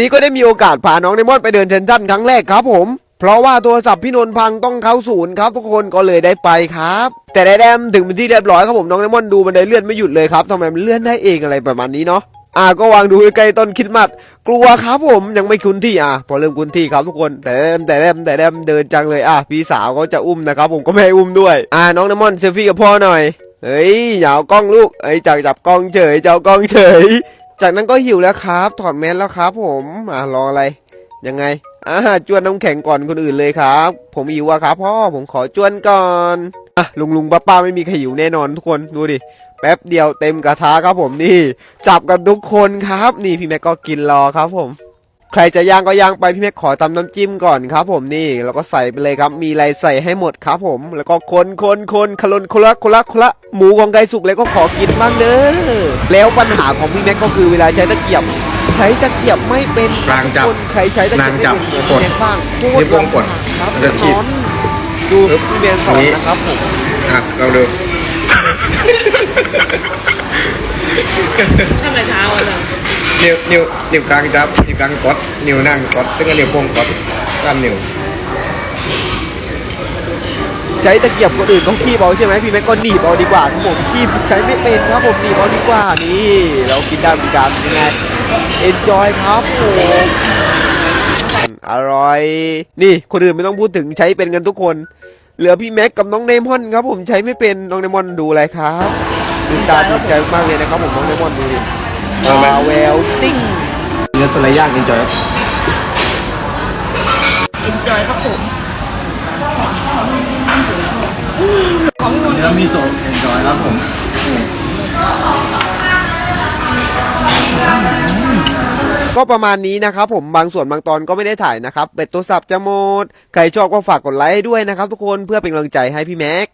นี่ก็ได้มีโอกาสพาน้องไดมอนด์ไปเดินเซนทรันครั้งแรกครับผม เพราะว่าโทรศัพท์พี่นนท์พังต้องเข้าศูนย์ครับทุกคนก็เลยได้ไปครับ แต่ได้แดมถึงเป็นที่เรียบร้อยครับผมน้องไดมอนด์ดูบันไดเลื่อนไม่หยุดเลยครับทำไมมันเลื่อนได้เองอะไรประมาณนี้เนาะอ่าก็วางดูใกล้ต้นคิดมัด กลัวครับผมยังไม่คุ้นที่อะพอเริ่มคุ้นที่ครับทุกคน แต่แดมแต่แดมแต่แดมเดินจังเลยอะพี่สาวเขาจะอุ้มนะครับผมก็ไม่ให้อุ้มด้วย อ่าน้องไดมอนเซลฟี่กับพ่อหน่อยเฮ้ยอย่าเอากล้องลูกเอ้ยจับจับกล้องเฉยจะเอากล้องเฉย จากนั้นก็หิวแล้วครับ ถอดแมสแล้วครับผมอ่ารออะไร ยังไงอ่าจวนน้ำแข็งก่อนคนอื่นเลยครับ ผมหิวอะครับพ่อผมขอจวนก่อนอะลุงลุงป้าป้าไม่มีใครหิวแน่นอนทุกคนดูดิแป๊บเดียวเต็มกระทะครับผมนี่ จับกันทุกคนครับ นี่พี่แม็กก็กินรอครับผม ใครจะย่างก็ย่างไปพี่แม็กขอตำน้ำจิ้มก่อนครับ ผมนี่แล้วก็ใส่ไปเลยครับ มีอะไรใส่ให้หมดครับผม แล้วก็คนคนคนคลนคละคละคละหมูของไก่สุกแล้วก็ขอกินบ้างเด้อแล้วปัญหาของพี่แม็กก็คือเวลาใช้ตะเกียบ ใช้ตะเกียบไม่เป็นนางจับคนใครใช้ตะเกียบไม่นางจับเป็นกดแม็กบ้างโคตรนิ้วโป้งกดครับมันจะฉีดนอนดูปึ๊บพี่แมนสอนนี้นะครับผมอะเราดูทำไมเช้าอะจ๊ะ นิ้วนิ้วนิ้วกลางจับนิ้วกลางกดนิ้วนั่งกดซึ่งก็นิ้วโป้งกดด้านนิ้วใช้ตะเกียบคนอื่นเขาขี้เบาใช่ไหมพี่แม็กก็หนีบเอาดีกว่าครับผมขี้ใช้ไม่เป็นครับผมหนีบเอาดีกว่านี่เรากินได้เหมือนกันยังไง enjoy ครับผมอร่อย นี่คนอื่นไม่ต้องพูดถึงใช้เป็นกันทุกคน เหลือพี่แม็กกับน้องเนมอนครับผมใช้ไม่เป็นน้องเนมอนดูอะไรครับดูตาดีใจมากเลยนะครับผมน้องเนมอนดูดิ ตาแววติ้งเนื้อสไลด์ย่างกินจอย เอ็นจอยครับผมเนื้อมิโซะเอนจอยครับผมก็ประมาณนี้นะครับผมบางส่วนบางตอนก็ไม่ได้ถ่ายนะครับเป็ดตัวสับจะหมด ใครชอบก็ฝากกดไลค์ให้ด้วยนะครับทุกคนเพื่อเป็นกำลังใจให้พี่แม็ก